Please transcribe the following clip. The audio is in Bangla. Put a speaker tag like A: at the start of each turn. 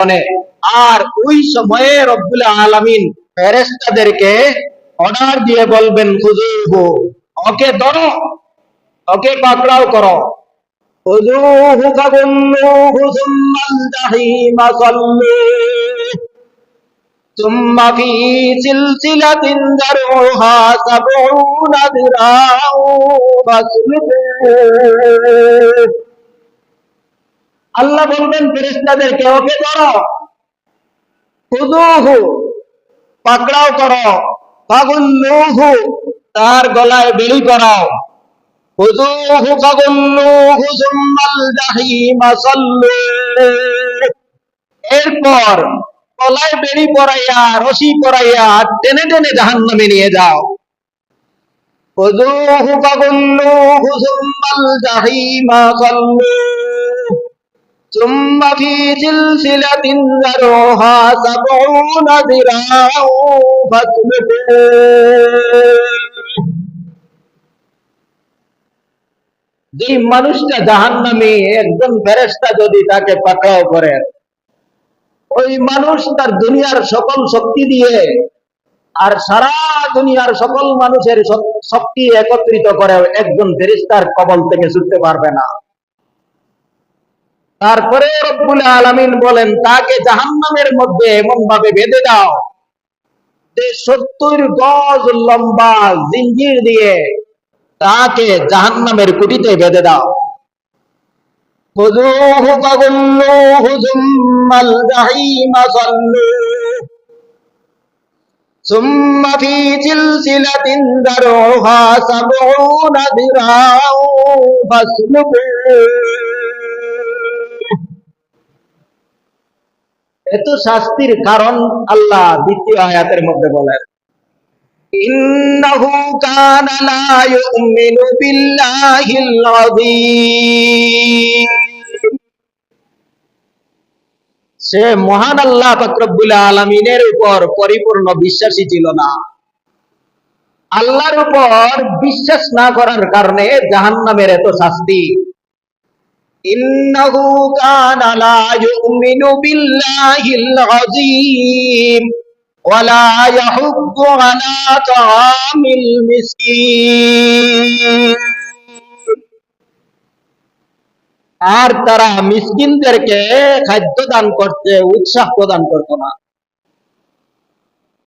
A: কারণে আর ওই সময়ে রব্বুল আলামিন ফেরেশতাদেরকে অর্ডার দিয়ে বলবেন খুজুহু ওকে ধরো ওকে পাকড়াও করো খুজুহু ফাগুল্লুহু সুম্মাল জাহিমা সাল্লুহ ثم في سلسلة ذرعها سبعون ذراعا فاسلكوه আল্লাহ বলবেন ফেরেশতাদেরকে ওকে ধরো। খুদুহু, পাকড়াও করো। ফাগুল্লুহু তার গলায় বেড়ি করাও এরপর গলায় বেড়ি রশি টেনে টেনে নিয়ে যাও। খুদুহু ফাগুল্লুহু সুম্মাল জাহিমা সাল্লু। ثم في سلسلة ذرعها سبعون ذراعا فاسلكوه যে মানুষটা জাহান্নামী একজন ফেরেশতা যদি তাকে পাকড়াও করে ওই মানুষ তার দুনিয়ার সকল শক্তি দিয়ে আর সারা দুনিয়ার সকল মানুষের শক- শক্তি একত্রিত করে একজন ফেরিস্তার কবল থেকে ছুটতে পারবে না তারপরে রব্বুল আলামিন বলেন তাকে জাহান্নামের মধ্যে এমন ভাবে বেঁধে দাও যে সত্তর গজ লম্বা জিঞ্জির দিয়ে তাকে জাহান্নামের কুটিতে বেঁধে দাও خذوه فغلوه ثم الجحيم صلوه ثم في سلسلة ذرعها سبعون ذراعا فاسلكوه এত শাস্তির কারণ আল্লাহ দ্বিতীয় আয়াতের মধ্যে বলেন। ইন্নাহু কানা লা ইউমিনু বিল্লাহিল আযীম সে মহান আল্লাহ ফাকরুল আলমিনের উপর পরিপূর্ণ বিশ্বাসী ছিল না। আল্লাহর উপর বিশ্বাস না করার কারণে জাহান্নামের এত শাস্তি। ইন্নাহু কানা লা ইউমিনু বিল্লাহিল আযীম ولا على طعام المسكين. আর তারা মিসকিনদেরকে খাদ্য দান করতে, উৎসাহ প্রদান করতো না।